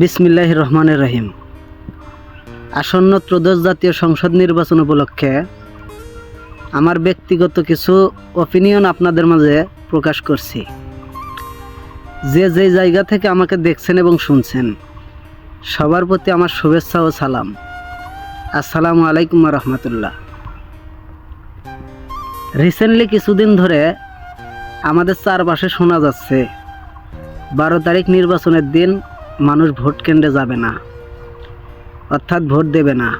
বিসমিল্লাহ রহমানের রহিম। আসন্ন ত্রয়োদশ জাতীয় সংসদ নির্বাচন উপলক্ষে আমার ব্যক্তিগত কিছু অপিনিয়ন আপনাদের মাঝে প্রকাশ করছি। যে যে জায়গা থেকে আমাকে দেখছেন এবং শুনছেন, সবার প্রতি আমার শুভেচ্ছা ও সালাম। আসসালামু আলাইকুম রহমতুল্লাহ। রিসেন্টলি কিছুদিন ধরে আমাদের চারপাশে শোনা যাচ্ছে, বারো তারিখ নির্বাচনের দিন মানুষ ভোট কেন্দ্রে যাবে না, অর্থাৎ ভোট দেবে না।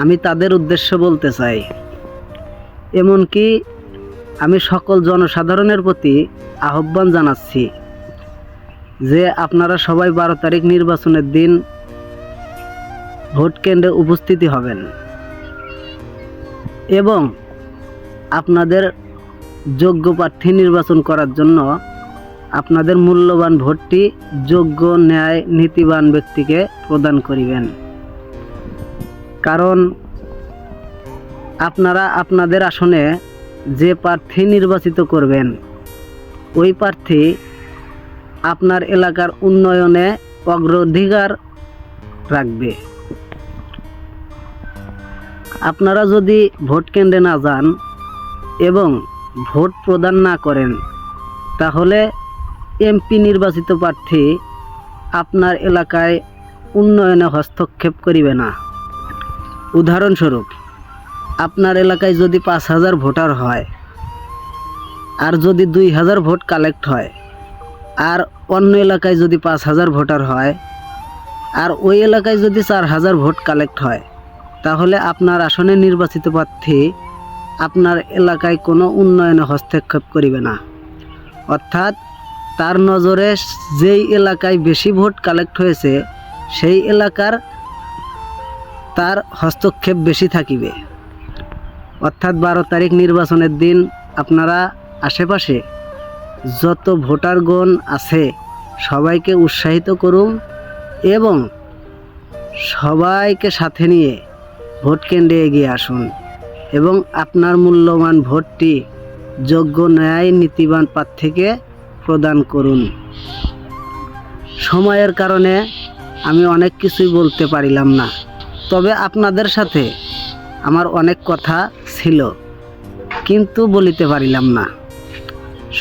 আমি তাদের উদ্দেশ্য বলতে চাই। এমনকি আমি সকল জনসাধারণের প্রতি আহ্বান জানাচ্ছি যে আপনারা সবাই বারো তারিখ নির্বাচনের দিন ভোট কেন্দ্রে উপস্থিতি হবেন এবং আপনাদের যোগ্য প্রার্থী নির্বাচন করার জন্য আপনাদের মূল্যবান ভোটটি যোগ্য ন্যায় নীতিবান ব্যক্তিকে প্রদান করিবেন। কারণ আপনারা আপনাদের আসনে যে প্রার্থী নির্বাচিত করবেন, ওই প্রার্থী আপনার এলাকার উন্নয়নে অগ্রাধিকার রাখবে। আপনারা যদি ভোট কেন্দ্রে না যান এবং ভোট প্রদান না করেন, তাহলে এমপি নির্বাচিত প্রার্থী আপনার এলাকায় উন্নয়নে হস্তক্ষেপ করিবে না। উদাহরণস্বরূপ, আপনার এলাকায় যদি পাঁচ হাজার ভোটার হয় আর যদি দুই হাজার ভোট কালেক্ট হয় আর অন্য এলাকায় যদি পাঁচ হাজার ভোটার হয় আর ওই এলাকায় যদি চার হাজার ভোট কালেক্ট হয়, তাহলে আপনার আসনে নির্বাচিত প্রার্থী আপনার এলাকায় কোনো উন্নয়নে হস্তক্ষেপ করিবে না। অর্থাৎ তার নজরে যেই এলাকায় বেশি ভোট কালেক্ট হয়েছে, সেই এলাকার তার হস্তক্ষেপ বেশি থাকিবে। অর্থাৎ বারো তারিখ নির্বাচনের দিন আপনারা আশেপাশে যত ভোটারগণ আছে, সবাইকে উৎসাহিত করুন এবং সবাইকে সাথে নিয়ে ভোট কেন্দ্রে এগিয়ে আসুন এবং আপনার মূল্যবান ভোটটি যোগ্য ন্যায় নীতিবান প্রার্থীকে প্রদান করুন। সময়ের কারণে আমি অনেক কিছুই বলতে পারিলাম না। তবে আপনাদের সাথে আমার অনেক কথা ছিল, কিন্তু বলিতে পারিলাম না।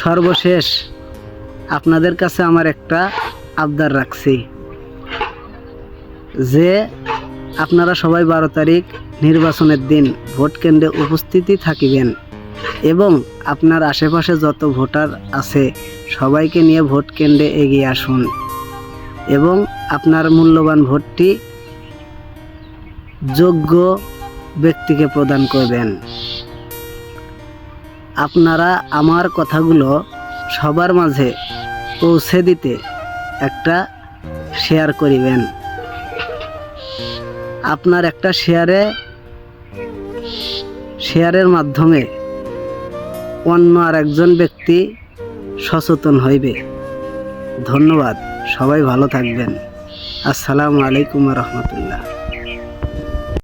সর্বশেষ আপনাদের কাছে আমার একটা আবদার রাখছি, যে আপনারা সবাই বারো তারিখ নির্বাচনের দিন ভোট কেন্দ্রে উপস্থিতি থাকিবেন। এবং আপনার আশেপাশে যত ভোটার আছে, সবাইকে নিয়ে ভোট কেন্দ্রে এগিয়ে আসুন। এবং আপনার মূল্যবান ভোটটি যোগ্য ব্যক্তিকে প্রদান করবেন। আপনারা আমার কথাগুলো সবার মাঝে পৌঁছে দিতে একটা শেয়ার করিবেন। আপনার একটা শেয়ারে, শেয়ারের মাধ্যমে অন্য আর একজন ব্যক্তি সচেতন হইবে। ধন্যবাদ সবাই ভালো থাকবেন। আসসালামু আলাইকুম রহমতুল্লাহ।